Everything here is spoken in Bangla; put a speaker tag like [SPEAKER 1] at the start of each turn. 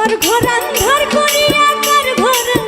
[SPEAKER 1] আমার ঘর আন্ধার করিয়া আমার ঘর।